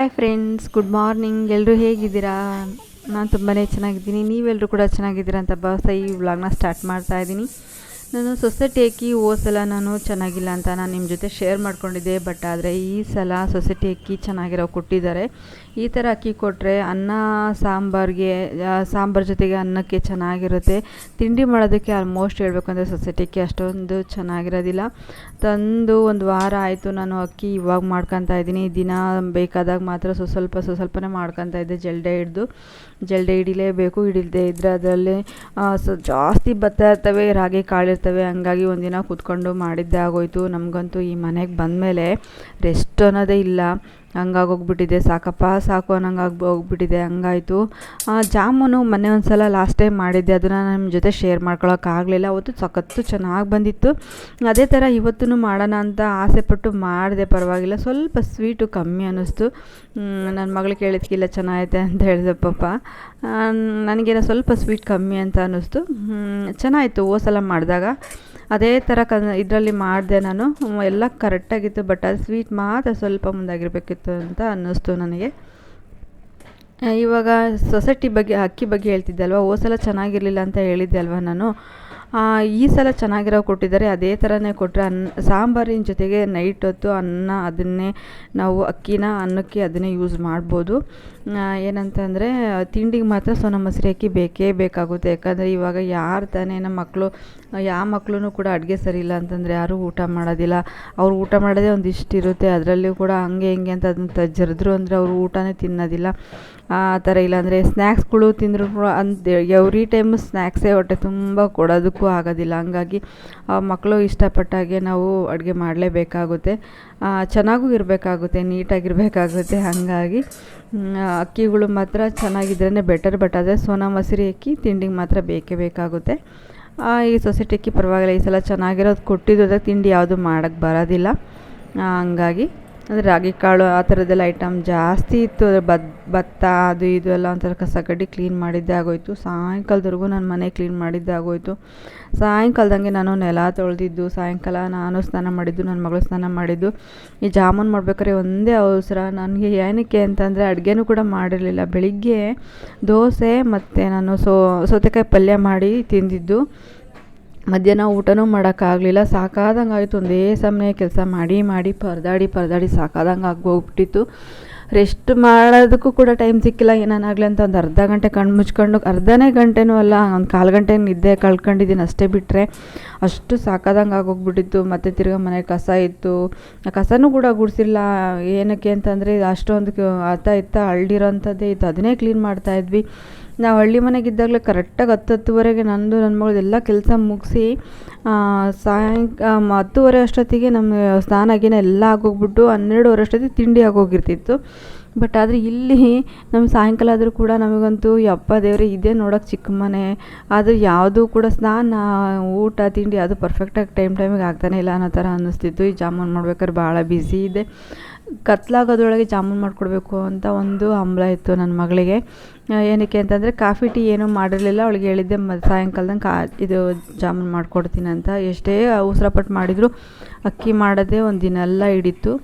Hi friends good morning ಎಲ್ಲರೂ ಹೇಗಿದ್ದೀರಾ? ನಾನು ತುಂಬಾ ಚೆನ್ನಾಗಿದ್ದೀನಿ. ನೀವೆಲ್ಲರೂ ಕೂಡ ಚೆನ್ನಾಗಿದ್ದೀರಾ ಅಂತ ಭಾವಿಸ್ತಾ ಈ ವ್ಲಾಗ್ನ ಸ್ಟಾರ್ಟ್ ಮಾಡ್ತಾ ಇದ್ದೀನಿ. ನಾನು ಸೊಸೈಟಿ ಅಕ್ಕಿ ಹೋದ ಸಲ ನಾನು ಚೆನ್ನಾಗಿಲ್ಲ ಅಂತ ನಾನು ನಿಮ್ಮ ಜೊತೆ ಶೇರ್ ಮಾಡ್ಕೊಂಡಿದ್ದೆ, ಬಟ್ ಆದರೆ ಈ ಸಲ ಸೊಸೈಟಿ ಅಕ್ಕಿ ಚೆನ್ನಾಗಿರೋ ಕೊಟ್ಟಿದ್ದಾರೆ. ಈ ಥರ ಅಕ್ಕಿ ಕೊಟ್ಟರೆ ಅನ್ನ, ಸಾಂಬಾರಿಗೆ ಸಾಂಬಾರ್ ಜೊತೆಗೆ ಅನ್ನಕ್ಕೆ ಚೆನ್ನಾಗಿರುತ್ತೆ. ತಿಂಡಿ ಮಾಡೋದಕ್ಕೆ ಆಲ್ಮೋಸ್ಟ್ ಹೇಳಬೇಕು ಅಂದರೆ ಸೊಸೈಟಿ ಅಕ್ಕಿ ಅಷ್ಟೊಂದು ಚೆನ್ನಾಗಿರೋದಿಲ್ಲ. ತಂದು ಒಂದು ವಾರ ಆಯಿತು ನಾನು ಅಕ್ಕಿ ಇವಾಗ ಮಾಡ್ಕೊತಾ ಇದ್ದೀನಿ. ದಿನ ಬೇಕಾದಾಗ ಮಾತ್ರ ಸ್ವ ಸ್ವಲ್ಪ ಸ್ವ ಸ್ವಲ್ಪನೇ ಮಾಡ್ಕೊತಾ ಇದ್ದೆ, ಜಲ್ಡೆ ಹಿಡ್ದು. ಜಲ್ಡೆ ಹಿಡಿಲೇಬೇಕು, ಹಿಡಿಲ್ದೇ ಇದ್ದರೆ ಅದರಲ್ಲಿ ಸೊ, ಜಾಸ್ತಿ ಭತ್ತ ಇರ್ತವೆ, ರಾಗಿ ಕಾಳಿರ್ತವೆ ಹಂಗಾಗಿ ಒಂದಿನ ಕೂತ್ಕೊಂಡು ಮಾಡಿದ್ದೇ ಆಗೋಯ್ತು. ನಮಗಂತೂ ಈ ಮನೆಗೆ ಬಂದಮೇಲೆ ರೆಸ್ಟ್ ಅನ್ನೋದೇ ಇಲ್ಲ. ಹಂಗಾಗೋಗ್ಬಿಟ್ಟಿದೆ. ಸಾಕಪ್ಪ, ಸಾಕು ಅನ್ನಂಗೆ ಹೋಗ್ಬಿಟ್ಟಿದೆ ಹಂಗಾಯಿತು ಜಾಮೂನು ಮೊನ್ನೆ ಒಂದು ಸಲ ಲಾಸ್ಟ್ ಟೈಮ್ ಮಾಡಿದ್ದೆ. ಅದನ್ನು ನಿಮ್ಮ ಜೊತೆ ಶೇರ್ ಮಾಡ್ಕೊಳೋಕ್ಕಾಗಲಿಲ್ಲ ಅವತ್ತು ಸಖತ್ತು ಚೆನ್ನಾಗಿ ಬಂದಿತ್ತು. ಅದೇ ಥರ ಇವತ್ತೂ ಮಾಡೋಣ ಅಂತ ಆಸೆಪಟ್ಟು ಮಾಡಿದೆ. ಪರವಾಗಿಲ್ಲ. ಸ್ವಲ್ಪ ಸ್ವೀಟು ಕಮ್ಮಿ ಅನ್ನಿಸ್ತು. ನನ್ನ ಮಗಳು ಕೇಳಿದ್ಕಿಲ್ಲ ಚೆನ್ನಾಗೈತೆ ಅಂತ ಹೇಳಿದೆ ಪಾಪ ನನಗೇನೋ ಸ್ವಲ್ಪ ಸ್ವೀಟ್ ಕಮ್ಮಿ ಅಂತ ಅನ್ನಿಸ್ತು. ಚೆನ್ನಾಯಿತು ಓ ಸಲ ಮಾಡಿದಾಗ. ಅದೇ ಥರ ಕ, ಇದರಲ್ಲಿ ಮಾಡಿದೆ ನಾನು. ಎಲ್ಲ ಕರೆಕ್ಟಾಗಿತ್ತು ಬಟ್ ಅದು ಸ್ವೀಟ್ ಮಾತ್ರ ಸ್ವಲ್ಪ ಮುಂದಾಗಿರಬೇಕಿತ್ತು. ಅಂತ ಅನ್ನಿಸ್ತು ನನಗೆ. ಇವಾಗ ಸೊಸೈಟಿ ಬಗ್ಗೆ, ಅಕ್ಕಿ ಬಗ್ಗೆ ಹೇಳ್ತಿದ್ದೆ ಅಲ್ವಾ? ಸಲ ಚೆನ್ನಾಗಿರಲಿಲ್ಲ ಅಂತ ಹೇಳಿದ್ದೆ ಅಲ್ವಾ ನಾನು? ಈ ಸಲ ಚೆನ್ನಾಗಿರೋ ಕೊಟ್ಟಿದ್ದಾರೆ. ಅದೇ ಥರನೇ ಕೊಟ್ಟರೆ ಅನ್ನ, ಸಾಂಬಾರಿನ ಜೊತೆಗೆ ನೈಟ್ ಹೊತ್ತು ಅನ್ನ, ಅದನ್ನೇ ನಾವು ಅಕ್ಕಿನ ಅನ್ನಕ್ಕೆ ಅದನ್ನೇ ಯೂಸ್ ಮಾಡ್ಬೋದು. ಏನಂತಂದರೆ, ತಿಂಡಿಗೆ ಮಾತ್ರ ಸೋನ ಮೊಸರಿ ಅಕ್ಕಿ ಬೇಕೇ ಬೇಕಾಗುತ್ತೆ. ಯಾಕಂದರೆ ಇವಾಗ ಯಾರು ತಾನೇ ನಮ್ಮ ಮಕ್ಕಳು ಯಾವ ಮಕ್ಕಳು ಕೂಡ ಅಡುಗೆ ಸರಿ ಇಲ್ಲ ಅಂತಂದರೆ ಯಾರೂ ಊಟ ಮಾಡೋದಿಲ್ಲ. ಅವ್ರು ಊಟ ಮಾಡೋದೇ ಒಂದಿಷ್ಟು ಇರುತ್ತೆ. ಅದರಲ್ಲೂ ಕೂಡ ಹಂಗೆ ಹಿಂಗೆ ಅಂತ ಅದನ್ನ ತಜ್ಜರಿದ್ರು ಅಂದರೆ ಅವರು ಊಟನೇ ತಿನ್ನೋದಿಲ್ಲ. ಆ ಥರ ಇಲ್ಲಾಂದರೆ ಸ್ನ್ಯಾಕ್ಸ್ಗಳು ತಿಂದರೂ ಅಂತ ಎವ್ರಿ ಟೈಮು ಸ್ನ್ಯಾಕ್ಸೇ ಹೊಟ್ಟೆ ತುಂಬ ಕೊಡೋದಕ್ಕೂ ಆಗೋದಿಲ್ಲ. ಹಂಗಾಗಿ ಮಕ್ಕಳು ಇಷ್ಟಪಟ್ಟಾಗೆ ನಾವು ಅಡುಗೆ ಮಾಡಲೇಬೇಕಾಗುತ್ತೆ. ಚೆನ್ನಾಗೂ ಇರಬೇಕಾಗುತ್ತೆ ನೀಟಾಗಿರಬೇಕಾಗುತ್ತೆ ಹಾಗಾಗಿ ಅಕ್ಕಿಗಳು ಮಾತ್ರ ಚೆನ್ನಾಗಿದ್ರೇ ಬೆಟರ್ ಬಟ್ ಆದರೆ ಸೋನಾ ಮಸೂರಿ ಅಕ್ಕಿ ತಿಂಡಿಗೆ ಮಾತ್ರ ಬೇಕೇ ಬೇಕಾಗುತ್ತೆ. ಈ ಸೊಸೈಟಿ ಅಕ್ಕಿ ಪರವಾಗಿಲ್ಲ, ಈ ಸಲ ಚೆನ್ನಾಗಿರೋದು ಕೊಟ್ಟಿದ್ದು ತಿಂಡಿ ಯಾವುದು ಮಾಡೋಕ್ಕೆ ಬರೋದಿಲ್ಲ. ಹಂಗಾಗಿ ಅಂದರೆ ರಾಗಿ ಕಾಳು ಆ ಥರದ್ದೆಲ್ಲ ಐಟಮ್ ಜಾಸ್ತಿ ಇತ್ತು. ಬದ್, ಭತ್ತ, ಅದು ಇದು ಎಲ್ಲ ಒಂಥರ ಕಸ ಕಡ್ಡಿ ಕ್ಲೀನ್ ಮಾಡಿದ್ದೇ ಆಗೋಯಿತು. ಸಾಯಂಕಾಲದವರೆಗೂ ನಾನು ಮನೆ ಕ್ಲೀನ್ ಮಾಡಿದ್ದೇ ಆಗೋಯಿತು. ಸಾಯಂಕಾಲದಂಗೆ ನಾನು ನೆಲ ತೊಳೆದಿದ್ದು, ಸಾಯಂಕಾಲ ನಾನು ಸ್ನಾನ ಮಾಡಿದ್ದು ನನ್ನ ಮಗಳು ಸ್ನಾನ ಮಾಡಿದ್ದು. ಈ ಜಾಮೂನ್ ಮಾಡ್ಬೇಕಾದ್ರೆ ಒಂದೇ ಅವಸರ. ನನಗೆ ಏನಕ್ಕೆ ಅಂತಂದರೆ ಅಡುಗೆನೂ ಕೂಡ ಮಾಡಿರಲಿಲ್ಲ. ಬೆಳಿಗ್ಗೆ ದೋಸೆ ಮತ್ತು ನಾನು ಸೋ, ಸೌತೆಕಾಯಿ ಪಲ್ಯ ಮಾಡಿ ತಿಂದಿದ್ದು. ಮಧ್ಯಾಹ್ನ ಊಟನೂ ಮಾಡೋಕ್ಕಾಗಲಿಲ್ಲ. ಸಾಕಾದಂಗೆ ಆಯಿತು ಒಂದೇ ಸಮಯ ಕೆಲಸ ಮಾಡಿ ಮಾಡಿ, ಪರದಾಡಿ ಪರದಾಡಿ ಸಾಕಾದಂಗೆ ಆಗೋಗ್ಬಿಟ್ಟಿತ್ತು ರೆಸ್ಟ್ ಮಾಡೋದಕ್ಕೂ ಕೂಡ ಟೈಮ್ ಸಿಕ್ಕಿಲ್ಲ. ಏನಾಗಲಿ ಅಂತ ಒಂದು ಅರ್ಧ ಗಂಟೆ ಕಣ್ಣು ಮುಚ್ಕೊಂಡು, ಅರ್ಧನೇ ಗಂಟೆನೂ ಅಲ್ಲ, ಒಂದು ಕಾಲು ಗಂಟೆ ನಿದ್ದೆ ಕಳ್ಕೊಂಡಿದ್ದೀನಿ ಅಷ್ಟೇ ಬಿಟ್ಟರೆ ಅಷ್ಟು ಸಾಕಾದಂಗೆ ಆಗೋಗ್ಬಿಟ್ಟಿತ್ತು ಮತ್ತು ತಿರ್ಗಾ ಮನೆ ಕಸ ಇತ್ತು. ಕಸನೂ ಕೂಡ ಗುಡಿಸಿಲ್ಲ. ಏನಕ್ಕೆ ಅಂತಂದರೆ ಅಷ್ಟೊಂದು ಅತ್ತ ಇತ್ತ ಅಳ್ಳಿರೋಂಥದ್ದೇ ಇತ್ತು. ಅದನ್ನೇ ಕ್ಲೀನ್ ಮಾಡ್ತಾಯಿದ್ವಿ ನಾವು ಹಳ್ಳಿ ಮನೆಗಿದ್ದಾಗಲೇ ಕರೆಕ್ಟಾಗಿ ಹತ್ತು ಹತ್ತುವರೆಗೆ ನಂದು ನನ್ನ ಮಗಳದೆಲ್ಲ ಕೆಲಸ ಮುಗಿಸಿ ಸಾಯಂಕ ಹತ್ತುವರೆ ಅಷ್ಟೊತ್ತಿಗೆ ನಮ್ಮ ಸ್ನಾನ ಎಲ್ಲ ಆಗೋಗ್ಬಿಟ್ಟು ಹನ್ನೆರಡುವರೆ ಅಷ್ಟೊತ್ತಿಗೆ ತಿಂಡಿ ಆಗೋಗಿರ್ತಿತ್ತು. ಬಟ್ ಆದರೆ ಇಲ್ಲಿ ನಮ್ಮ ಸಾಯಂಕಾಲ ಆದರೂ ಕೂಡ ನಮಗಂತೂ ಯಪ್ಪ ದೇವರೇ, ಇದೇ ನೋಡೋಕೆ ಚಿಕ್ಕ ಮನೆ. ಆದರೆ ಯಾವುದೂ ಕೂಡ ಸ್ನಾನ, ಊಟ, ತಿಂಡಿ, ಅದು ಪರ್ಫೆಕ್ಟಾಗಿ ಟೈಮ್ ಟೈಮಿಗೆ ಆಗ್ತಾನೆ ಇಲ್ಲ ಅನ್ನೋ ಥರ ಅನ್ನಿಸ್ತಿತ್ತು. ಈ ಜಾಮೂನ್ ಮಾಡ್ಬೇಕಾದ್ರೆ ಭಾಳ ಬ್ಯುಸಿ ಇದೆ. ಕತ್ಲಾಗೋದ್ರೊಳಗೆ ಜಾಮೂನ್ ಮಾಡಿಕೊಡ್ಬೇಕು ಅಂತ ಒಂದು ಹಂಬಲ ಇತ್ತು ನನ್ನ ಮಗಳಿಗೆ. ಏನಕ್ಕೆ ಅಂತಂದರೆ ಕಾಫಿ ಟೀ ಏನೂ ಮಾಡಿರಲಿಲ್ಲ. ಅವಳಿಗೆ ಹೇಳಿದ್ದೆ, ಮ, ಸಾಯಂಕಾಲದಂಗೆ ಕಾ, ಇದು ಜಾಮೂನ್ ಮಾಡಿಕೊಡ್ತೀನಿ ಅಂತ. ಎಷ್ಟೇ ಉಸಿರಾಪಟ್ಟು ಮಾಡಿದರೂ ಅಕ್ಕಿ ಮಾಡೋದೇ ಒಂದು ದಿನ ಎಲ್ಲ ಹಿಡಿತು.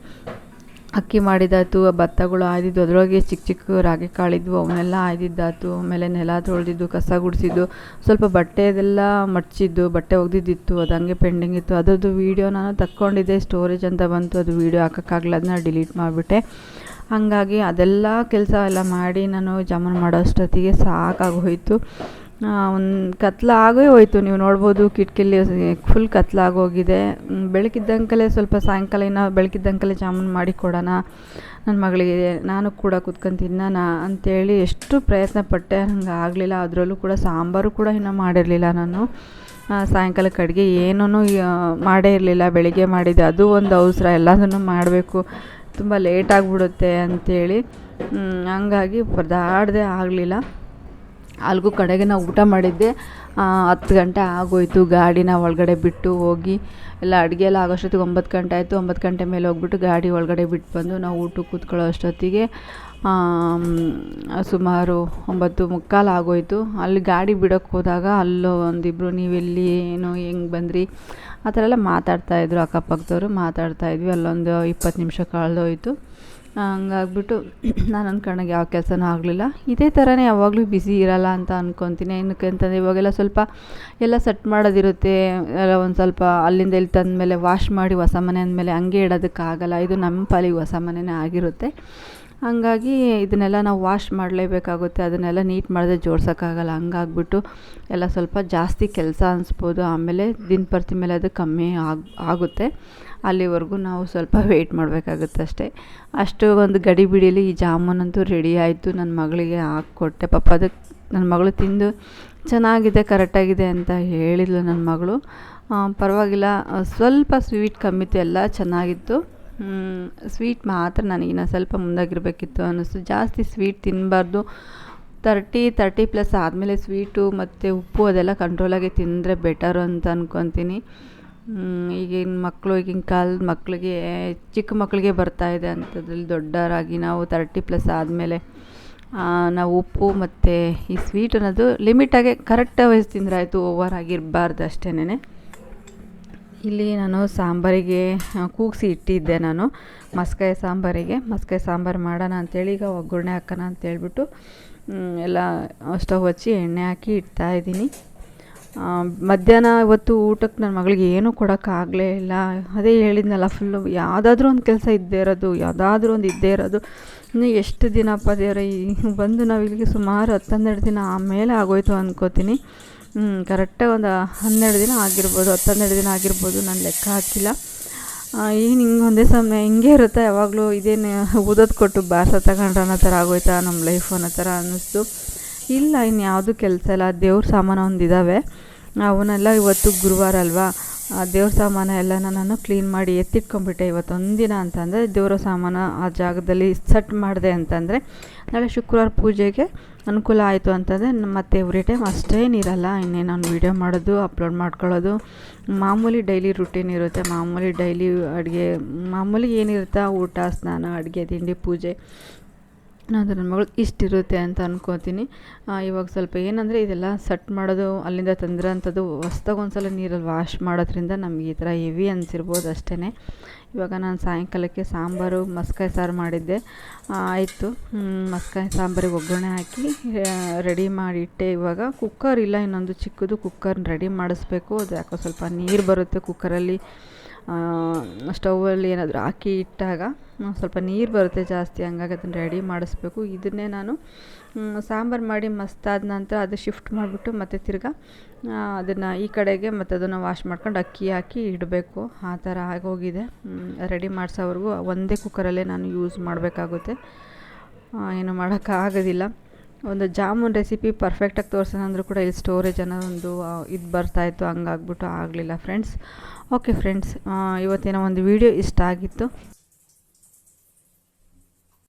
ಅಕ್ಕಿ ಮಾಡಿದ್ದಾಯ್ತು ಭತ್ತಗಳು ಆಯ್ದಿದ್ದು, ಅದರೊಳಗೆ ಚಿಕ್ಕ ಚಿಕ್ಕ ರಾಗಿ ಕಾಳಿದ್ವು, ಅವನ್ನೆಲ್ಲ ಆಯ್ದಿದ್ದಾಯ್ತು, ಆಮೇಲೆ ನೆಲ ತೊಳೆದಿದ್ದು, ಕಸ ಗುಡಿಸಿದ್ದು, ಸ್ವಲ್ಪ ಬಟ್ಟೆದೆಲ್ಲ ಮಡ್ಚಿದ್ದು, ಬಟ್ಟೆ ಒಗೆದಿದ್ದಿತ್ತು, ಅದು ಹಂಗೆ ಪೆಂಡಿಂಗ್ ಇತ್ತು. ಅದರದ್ದು ವೀಡಿಯೋ ನಾನು ತಕ್ಕೊಂಡಿದ್ದೆ ಸ್ಟೋರೇಜ್ ಅಂತ ಬಂತು, ಅದು ವೀಡಿಯೋ ಹಾಕೋಕ್ಕಾಗಲ್ಲ ಅದನ್ನ ಡಿಲೀಟ್ ಮಾಡಿಬಿಟ್ಟೆ. ಹಾಗಾಗಿ ಅದೆಲ್ಲ ಕೆಲಸ ಎಲ್ಲ ಮಾಡಿ ನಾನು ಜಾಮೂನ್ ಮಾಡೋ ಅಷ್ಟೊತ್ತಿಗೆ ಸಾಕಾಗೋಯ್ತು. ಒಂದು ಕತ್ಲಾಗೇ ಹೋಯ್ತು. ನೀವು ನೋಡ್ಬೋದು ಕಿಟಕಿಲಿ ಫುಲ್ ಕತ್ಲಾಗೋಗಿದೆ ಬೆಳಕಿದ್ದಂಕಲೇ ಸ್ವಲ್ಪ ಸಾಯಂಕಾಲ ಇನ್ನೂ ಬೆಳಕಿದ್ದಂಕಲೇ ಜಾಮೂನು ಮಾಡಿ ಕೊಡೋಣ. ನನ್ನ ಮಗಳಿಗೆ ನಾನು ಕೂಡ ಕುತ್ಕೊಂಡು ತಿನ್ನೋಣ ಅಂಥೇಳಿ ಎಷ್ಟು ಪ್ರಯತ್ನ ಪಟ್ಟೆ. ಹಂಗೆ ಆಗಲಿಲ್ಲ. ಅದರಲ್ಲೂ ಕೂಡ ಸಾಂಬಾರು ಕೂಡ ಇನ್ನೂ ಮಾಡಿರಲಿಲ್ಲ ನಾನು. ಸಾಯಂಕಾಲಕ್ಕೆ ಅಡುಗೆ ಏನೂ ಮಾಡೇ ಇರಲಿಲ್ಲ. ಬೆಳಿಗ್ಗೆ ಮಾಡಿದ್ದೆ ಅದು ಒಂದು ಅವಸರ. ಎಲ್ಲದನ್ನು ಮಾಡಬೇಕು. ತುಂಬ ಲೇಟ್ ಆಗಿಬಿಡುತ್ತೆ ಅಂಥೇಳಿ ಹಂಗಾಗಿ ಪರದಾಡದೆ ಆಗಲಿಲ್ಲ. ಅಲ್ಲಿಗೂ ಕಡೆಗೆ ನಾವು ಊಟ ಮಾಡಿದ್ದೆ. ಹತ್ತು ಗಂಟೆ ಆಗೋಯ್ತು. ಗಾಡಿನ ಒಳಗಡೆ ಬಿಟ್ಟು ಹೋಗಿ ಎಲ್ಲ ಅಡುಗೆ ಎಲ್ಲ ಆಗೋಷ್ಟೊತ್ತಿಗೆ ಒಂಬತ್ತು ಗಂಟೆ ಆಯಿತು. ಒಂಬತ್ತು ಗಂಟೆ ಮೇಲೆ ಹೋಗ್ಬಿಟ್ಟು ಗಾಡಿ ಒಳಗಡೆ ಬಿಟ್ಟು ಬಂದು ನಾವು ಊಟಕ್ಕೆ ಕೂತ್ಕೊಳ್ಳೋ ಅಷ್ಟೊತ್ತಿಗೆ ಸುಮಾರು ಒಂಬತ್ತು ಮುಕ್ಕಾಲು ಆಗೋಯಿತು. ಅಲ್ಲಿ ಗಾಡಿ ಬಿಡೋಕ್ಕೆ ಹೋದಾಗ ಅಲ್ಲೋ ಒಂದಿಬ್ಬರು ನೀವೆಲ್ಲಿ ಏನು, ಹೆಂಗೆ ಬಂದ್ರಿ? ಆ ಥರ ಎಲ್ಲ ಮಾತಾಡ್ತಾಯಿದ್ರು ಅಕ್ಕಪಕ್ಕದವರು. ಮಾತಾಡ್ತಾಯಿದ್ವಿ ಅಲ್ಲೊಂದು ಇಪ್ಪತ್ತು ನಿಮಿಷ ಕಳೆದೋಯ್ತು. ಹಂಗಾಗ್ಬಿಟ್ಟು ನಾನು ಅಂದ್ಕೊಂಡಾಗ ಯಾವ ಕೆಲಸನೂ ಆಗಲಿಲ್ಲ. ಇದೇ ಥರನೇ ಯಾವಾಗಲೂ ಬ್ಯುಸಿ ಇರಲ್ಲ ಅಂತ ಅಂದ್ಕೊತೀನಿ ಏನಕ್ಕೆ ಅಂತಂದರೆ ಇವಾಗೆಲ್ಲ ಸ್ವಲ್ಪ ಎಲ್ಲ ಸೆಟ್ ಮಾಡೋದಿರುತ್ತೆ. ಎಲ್ಲ ಒಂದು ಸ್ವಲ್ಪ ಅಲ್ಲಿಂದ ಇಲ್ಲಿ ತಂದಮೇಲೆ ವಾಶ್ ಮಾಡಿ ಹೊಸ ಮನೆ ಅಂದಮೇಲೆ ಹಂಗೆ ಇಡೋದಕ್ಕಾಗಲ್ಲ. ಇದು ನಮ್ಮ ಪಾಲಿಗೆ ಹೊಸ ಮನೆಯೇ ಆಗಿರುತ್ತೆ. ಹಂಗಾಗಿ ಇದನ್ನೆಲ್ಲ ನಾವು ವಾಶ್ ಮಾಡಲೇಬೇಕಾಗುತ್ತೆ. ಅದನ್ನೆಲ್ಲ ನೀಟ್ ಮಾಡದೆ ಜೋಡ್ಸೋಕ್ಕಾಗಲ್ಲ. ಹಂಗಾಗ್ಬಿಟ್ಟು ಎಲ್ಲ ಸ್ವಲ್ಪ ಜಾಸ್ತಿ ಕೆಲಸ ಅನ್ನಿಸ್ಬೋದು ಆಮೇಲೆ ದಿನಪರ್ತಿ ಮೇಲೆ ಅದು ಕಮ್ಮಿ ಆಗ, ಆಗುತ್ತೆ. ಅಲ್ಲಿವರೆಗೂ ನಾವು ಸ್ವಲ್ಪ ವೆಯ್ಟ್ ಮಾಡಬೇಕಾಗುತ್ತೆ ಅಷ್ಟೇ. ಅಷ್ಟು ಒಂದು ಗಡಿ ಬಿಡಿಯಲ್ಲಿ ಈ ಜಾಮೂನಂತೂ ರೆಡಿ ಆಯಿತು. ನನ್ನ ಮಗಳಿಗೆ ಹಾಕ್ಕೊಟ್ಟೆ. ಪಾಪ ಅದಕ್ಕೆ ನನ್ನ ಮಗಳು ತಿಂದು ಚೆನ್ನಾಗಿದೆ, ಕರೆಕ್ಟಾಗಿದೆ ಅಂತ ಹೇಳಿದ್ಲು ನನ್ನ ಮಗಳು. ಪರವಾಗಿಲ್ಲ. ಸ್ವಲ್ಪ ಸ್ವೀಟ್ ಕಮ್ಮಿತ್ತು ಎಲ್ಲ ಚೆನ್ನಾಗಿತ್ತು. ಸ್ವೀಟ್ ಮಾತ್ರ ನನಗಿನ್ನ ಸ್ವಲ್ಪ ಮುಂದಾಗಿರಬೇಕಿತ್ತು ಅನ್ನಿಸ್ತು. ಜಾಸ್ತಿ ಸ್ವೀಟ್ ತಿನ್ನಬಾರ್ದು ತರ್ಟಿ ತರ್ಟಿ ಪ್ಲಸ್ ಆದಮೇಲೆ ಸ್ವೀಟು ಮತ್ತು ಉಪ್ಪು ಅದೆಲ್ಲ ಕಂಟ್ರೋಲಾಗಿ ತಿಂದರೆ ಬೆಟರು ಅಂತ ಅಂದ್ಕೊತೀನಿ ಈಗಿನ ಮಕ್ಕಳು ಈಗಿನ ಕಾಲದ ಮಕ್ಕಳಿಗೆ ಚಿಕ್ಕ ಮಕ್ಕಳಿಗೆ ಬರ್ತಾಯಿದೆ ಅಂಥದ್ರಲ್ಲಿ ದೊಡ್ಡವರಾಗಿ ನಾವು ತರ್ಟಿ ಪ್ಲಸ್ ಆದಮೇಲೆ ನಾವು ಉಪ್ಪು ಮತ್ತು ಈ ಸ್ವೀಟ್ ಅನ್ನೋದು ಲಿಮಿಟಾಗೆ ಕರೆಕ್ಟ್ ವಯಸ್ಸು ತಿಂದರೆ ಆಯಿತು ಓವರ್ ಆಗಿರಬಾರ್ದು ಅಷ್ಟೇನೆ ಇಲ್ಲಿ ನಾನು ಸಾಂಬಾರಿಗೆ ಕೂಗಿಸಿ ಇಟ್ಟಿದ್ದೆ ನಾನು. ಮಸ್ಕಾಯಿ ಸಾಂಬಾರಿಗೆ. ಮಸ್ಕಾಯಿ ಸಾಂಬಾರು ಮಾಡೋಣ ಅಂಥೇಳಿ ಈಗ ಒಗ್ಗರಣೆ ಹಾಕೋಣ ಅಂತೇಳ್ಬಿಟ್ಟು ಎಲ್ಲ ಸ್ಟವ್ ಹಚ್ಚಿ ಎಣ್ಣೆ ಹಾಕಿ ಇಡ್ತಾಯಿದ್ದೀನಿ ಮಧ್ಯಾಹ್ನ ಇವತ್ತು ಊಟಕ್ಕೆ ನನ್ನ ಮಗಳಿಗೆ ಏನೂ ಕೊಡೋಕ್ಕಾಗಲೇ ಇಲ್ಲ. ಅದೇ ಹೇಳಿದ್ನಲ್ಲ ಫುಲ್ಲು ಯಾವುದಾದ್ರೂ ಒಂದು ಕೆಲಸ ಇದ್ದೇ ಇರೋದು, ಯಾವುದಾದ್ರೂ ಒಂದು ಇದ್ದೇ ಇರೋದು. ಇನ್ನು ಎಷ್ಟು ದಿನಪ್ಪ ದೇವರ, ಈ ಬಂದು ನಾವು ಇಲ್ಲಿಗೆ ಸುಮಾರು ಹತ್ತೊಂದೆರಡು ದಿನ ಆಮೇಲೆ ಆಗೋಯ್ತು ಅಂದ್ಕೋತೀನಿ ಕರೆಕ್ಟಾಗಿ ಒಂದು ಹನ್ನೆರಡು ದಿನ ಆಗಿರ್ಬೋದು ಹತ್ತು ಹನ್ನೆರಡು ದಿನ ಆಗಿರ್ಬೋದು, ನಾನು ಲೆಕ್ಕ ಹಾಕಿಲ್ಲ. ಏನು ಹಿಂಗೆ ಒಂದೇ ಸಮಯ, ಹಿಂಗೆ ಇರುತ್ತೆ, ಯಾವಾಗಲೂ ಇದೇನು ಓದೋದು ಕೊಟ್ಟು ಬಾರ್ಸ ತಗೊಂಡ್ರೆ ಅನ್ನೋ ಥರ ಆಗೋಯ್ತಾ ನಮ್ಮ ಲೈಫ್ ಅನ್ನೋ ಥರ ಅನ್ನಿಸ್ತು. ಇಲ್ಲ ಇನ್ನು ಯಾವುದು ಕೆಲಸ ಇಲ್ಲ, ದೇವ್ರ ಸಾಮಾನು ಒಂದು ಇದ್ದಾವೆ ಅವನ್ನೆಲ್ಲ ಇವತ್ತು ಗುರುವಾರ ಅಲ್ವಾ? ಆ ದೇವ್ರ ಸಾಮಾನು ಎಲ್ಲ ನಾನು ಕ್ಲೀನ್ ಮಾಡಿ ಎತ್ತಿಟ್ಕೊಂಡ್ಬಿಟ್ಟೆ ಇವತ್ತೊಂದು ದಿನ ಅಂತಂದರೆ ದೇವ್ರ ಸಾಮಾನು ಆ ಜಾಗದಲ್ಲಿ ಸೆಟ್ ಮಾಡಿದೆ ಅಂತಂದರೆ ನಾಳೆ ಶುಕ್ರವಾರ ಪೂಜೆಗೆ ಅನುಕೂಲ ಆಯಿತು ಅಂತಂದರೆ ಮತ್ತೆ ಎವ್ರಿ ಟೈಮ್ ಅಷ್ಟೇನಿರಲ್ಲ ಇನ್ನೇನು ನಾನು ವೀಡಿಯೋ ಮಾಡೋದು ಅಪ್ಲೋಡ್ ಮಾಡ್ಕೊಳ್ಳೋದು. ಮಾಮೂಲಿ ಡೈಲಿ ರುಟೀನ್ ಇರುತ್ತೆ, ಮಾಮೂಲಿ ಡೈಲಿ ಅಡುಗೆ, ಮಾಮೂಲಿ ಏನಿರುತ್ತೆ ಊಟ, ಸ್ನಾನ, ಅಡುಗೆ, ತಿಂಡಿ, ಪೂಜೆ. ಅದು ನನ್ನ ಮಗಳು ಇಷ್ಟಿರುತ್ತೆ ಅಂತ ಅನ್ಕೋತೀನಿ. ಇವಾಗ ಸ್ವಲ್ಪ ಏನಂದರೆ ಇದೆಲ್ಲ ಸೆಟ್ ಮಾಡೋದು, ಅಲ್ಲಿಂದ ತಂದಿರೋಂಥದ್ದು ಹೊಸ್ದಾಗಿ ಒಂದು ಸಲ ನೀರಲ್ಲಿ ವಾಶ್ ಮಾಡೋದ್ರಿಂದ ನಮ್ಗೆ ಈ ಥರ ಹೆವಿ ಅನಿಸಿರ್ಬೋದು ಅಷ್ಟೇ ಇವಾಗ ನಾನು ಸಾಯಂಕಾಲಕ್ಕೆ ಸಾಂಬಾರು, ಮಸ್ಕಾಯಿ ಸಾರು ಮಾಡಿದ್ದೆ. ಆಯಿತು. ಮಸ್ಕಾಯಿ ಸಾಂಬಾರಿಗೆ ಒಗ್ಗರಣೆ ಹಾಕಿ ರೆಡಿ ಮಾಡಿಟ್ಟೆ. ಇವಾಗ ಕುಕ್ಕರ್ ಇಲ್ಲ ಇನ್ನೊಂದು ಚಿಕ್ಕದು ಕುಕ್ಕರ್ನ ರೆಡಿ ಮಾಡಿಸ್ಬೇಕು. ಅದು ಯಾಕೋ ಸ್ವಲ್ಪ ನೀರು ಬರುತ್ತೆ ಕುಕ್ಕರಲ್ಲಿ. ಸ್ಟೌವಲ್ಲಿ ಏನಾದರೂ ಹಾಕಿ ಇಟ್ಟಾಗ ಸ್ವಲ್ಪ ನೀರು ಬರುತ್ತೆ ಜಾಸ್ತಿ, ಹಂಗಾಗಿ ಅದನ್ನು ರೆಡಿ ಮಾಡಿಸ್ಬೇಕು. ಇದನ್ನೇ ನಾನು ಸಾಂಬಾರು ಮಾಡಿ ಮಸ್ತಾದ ನಂತರ ಅದು ಶಿಫ್ಟ್ ಮಾಡಿಬಿಟ್ಟು ಮತ್ತು ತಿರ್ಗಾ ಅದನ್ನು ಈ ಕಡೆಗೆ ಮತ್ತು ಅದನ್ನು ವಾಶ್ ಮಾಡ್ಕೊಂಡು ಅಕ್ಕಿ ಹಾಕಿ ಇಡಬೇಕು. ಆ ಥರ ಆಗೋಗಿದೆ. ರೆಡಿ ಮಾಡಿಸೋವರೆಗೂ ಒಂದೇ ಕುಕ್ಕರಲ್ಲೇ ನಾನು ಯೂಸ್ ಮಾಡಬೇಕಾಗುತ್ತೆ. ಏನು ಮಾಡೋಕ್ಕಾಗೋದಿಲ್ಲ. ಒಂದು ಜಾಮೂನ್ ರೆಸಿಪಿ ಪರ್ಫೆಕ್ಟಾಗಿ ತೋರಿಸೋಣ ಅಂದರೂ ಕೂಡ ಇಲ್ಲಿ ಸ್ಟೋರೇಜ್ ಅನ್ನೋ ಒಂದು ಇದು ಬರ್ತಾಯಿತ್ತು ಹಂಗಾಗ್ಬಿಟ್ಟು ಆಗಲಿಲ್ಲ ಫ್ರೆಂಡ್ಸ್ ಓಕೆ ಫ್ರೆಂಡ್ಸ್ ಇವತ್ತಿನ ಒಂದು ವಿಡಿಯೋ ಇಷ್ಟ ಆಗಿತ್ತು.